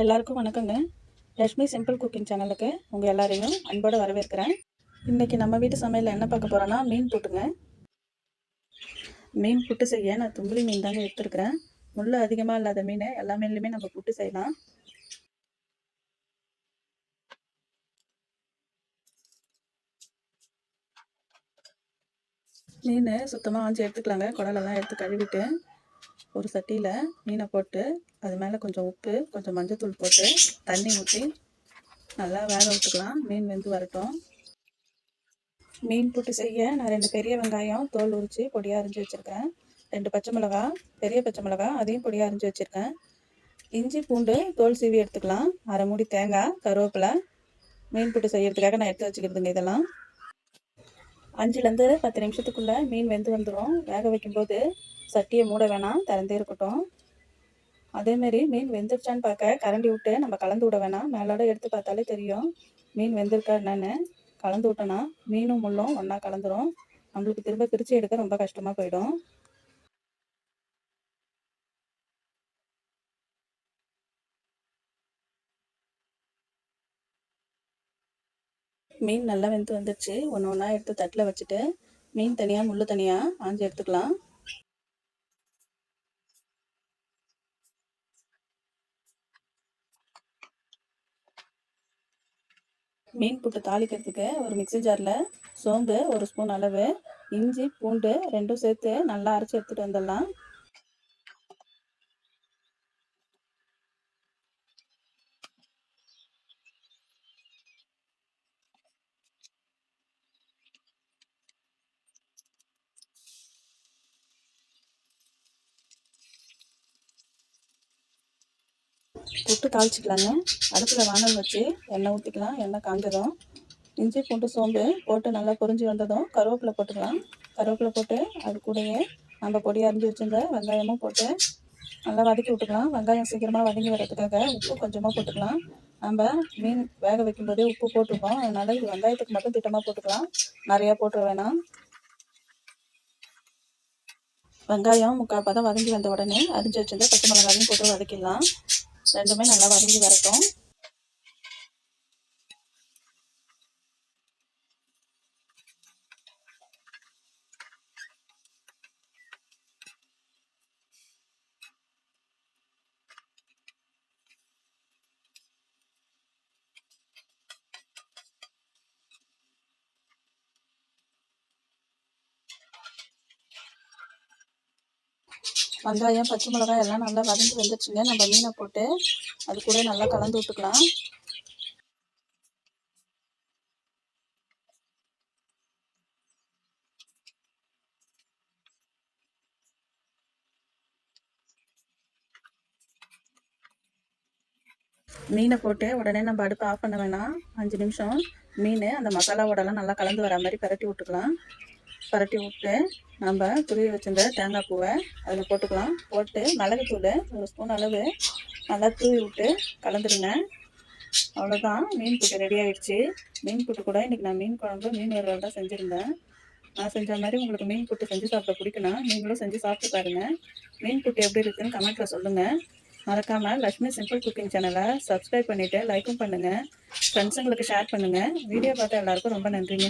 எல்லாருக்கும் வணக்கங்க. Lakshmi simple cooking சேனலுக்கு உங்கள் எல்லாரையும் அன்போடு வரவேற்கிறேன். இன்றைக்கி நம்ம வீட்டு சமையலில் என்ன பார்க்க போகிறோன்னா மீன் புட்டுங்க மீன் புட்டு செய்ய நான் தும்புளி மீன் தாங்க எடுத்துருக்கிறேன். முள் அதிகமாக இல்லாத மீன் எல்லா மீன்லையுமே நம்ம புட்டு செய்யலாம். மீன் சுத்தமாக ஆஞ்சி எடுத்துக்கலாங்க. குடலெல்லாம் எடுத்து கழுவிட்டு ஒரு சட்டியில் மீனை போட்டு அது மேலே கொஞ்சம் உப்பு கொஞ்சம் மஞ்சத்தூள் போட்டு தண்ணி ஊற்றி நல்லா வேக விட்டுக்கலாம் மீன் வெந்து வரட்டும். மீன் புட்டு செய்ய நான் ரெண்டு பெரிய வெங்காயம் தோல் உரித்து பொடியாக அரிஞ்சு வச்சுருக்கேன். ரெண்டு பச்சை மிளகா பெரிய பச்சை மிளகா அதையும் பொடியாக அரிஞ்சு வச்சுருக்கேன். இஞ்சி பூண்டு தோல் சீவி எடுத்துக்கலாம். அரை மூடி தேங்காய் கருவேப்பிலை. மீன் புட்டு செய்யறதுக்காக நான் எடுத்து வச்சுக்கிறதுங்க இதெல்லாம். அஞ்சுலேருந்து பத்து நிமிஷத்துக்குள்ளே மீன் வெந்து வந்துடும் வேக வைக்கும்போது சட்டியை மூட வேணாம் திறந்தே இருக்கட்டும். அதேமாரி மீன் வெந்துருச்சான்னு பார்க்க கரண்டி விட்டு நம்ம கலந்து விட வேணாம். மேலோட எடுத்து பார்த்தாலே தெரியும் மீன் வெந்திருக்கா என்னன்னு. கலந்து விட்டோன்னா மீனும் முள்ளும் ஒன்றா கலந்துரும். நம்மளுக்கு திரும்ப பிரித்து எடுக்க ரொம்ப கஷ்டமாக போயிடும். மீன் நல்லா வெந்து வந்துடுச்சு ஒன்று ஒன்றா எடுத்து தட்டில் வச்சுட்டு மீன் தனியாக முள் தனியாக ஆஞ்சி எடுத்துக்கலாம். மீன் புட்டு தாளிக்கிறதுக்கு ஒரு மிக்சி ஜாரில் சோம்பு ஒரு ஸ்பூன் அளவு இஞ்சி பூண்டு ரெண்டும் சேர்த்து நல்லா அரைச்சி எடுத்துகிட்டு வந்துடலாம். புட்டு தாளிச்சிக்கலாங்க. அடுப்பில் வானல் வச்சு எண்ணெய் ஊற்றிக்கலாம் எண்ணெய் காஞ்சதும் இஞ்சி பூண்டு சோம்பு போட்டு நல்லா பொரிஞ்சு வந்ததும் கருவேப்பிலை போட்டுக்கலாம். கருவேப்பிலை போட்டு அது கூடயே நம்ம பொடி அரிஞ்சு வச்சுருந்த வெங்காயமும் போட்டு நல்லா வதக்கி விட்டுக்கலாம். வெங்காயம் சீக்கிரமாக வதங்கி வர்றதுக்காக உப்பு கொஞ்சமாக போட்டுக்கலாம். நம்ம மீன் வேக வைக்கும்போதே உப்பு போட்டுருக்கோம். அதனால் இது வெங்காயத்துக்கு மட்டும் திட்டமாக போட்டுக்கலாம். நிறையா போட்டுற வேணாம். வெங்காயம் முக்கால் பதம் வதங்கி வந்த உடனே அரிஞ்சு வச்சிருந்த பச்சை மிளகாயும் போட்டு வதக்கிடலாம். ரெண்டுமே நல்லா வதங்கி வரட்டும். வெங்காயம் பச்சை மிளகாய் எல்லாம் நல்லா வதங்கி வந்துச்சுங்க நம்ம மீனை போட்டு அது கூட நல்லா கலந்து விட்டுக்கலாம். மீனை போட்டு உடனே நம்ம அடுப்பு ஆஃப் பண்ண வேணாம். அஞ்சு நிமிஷம். மீன் அந்த மசாலாவோடலாம் நல்லா கலந்து வர மாதிரி பரட்டி விட்டுக்கலாம். பரட்டி விட்டு நம்ம துருவி வச்சிருந்த தேங்காய் பூவை அதில் போட்டுக்கலாம். போட்டு மிளகுத்தூள் ஒரு ஸ்பூன் அளவு நல்லா தூவி விட்டு கலந்துருங்க. அவ்வளோதான் மீன் புட்டு ரெடி ஆகிடுச்சு மீன் புட்டு கூட இன்றைக்கி நான் மீன் குழம்பு மீன் வறுவல் தான் செஞ்சுருந்தேன். நான் செஞ்ச மாதிரி உங்களுக்கு மீன் புட்டு செஞ்சு சாப்பிட பிடிக்கணும் நீங்களும் செஞ்சு சாப்பிட்டு பாருங்கள் மீன் புட்டு எப்படி இருக்குதுன்னு கமெண்ட்டில் சொல்லுங்கள் மறக்காமல் லக்ஷ்மி சிம்பிள் குக்கிங் சேனலை சப்ஸ்கிரைப் பண்ணிவிட்டு லைக்கும் பண்ணுங்கள் ஃப்ரெண்ட்ஸுங்களுக்கு ஷேர் பண்ணுங்கள் வீடியோ பார்த்தா எல்லாருக்கும் ரொம்ப நன்றிங்க.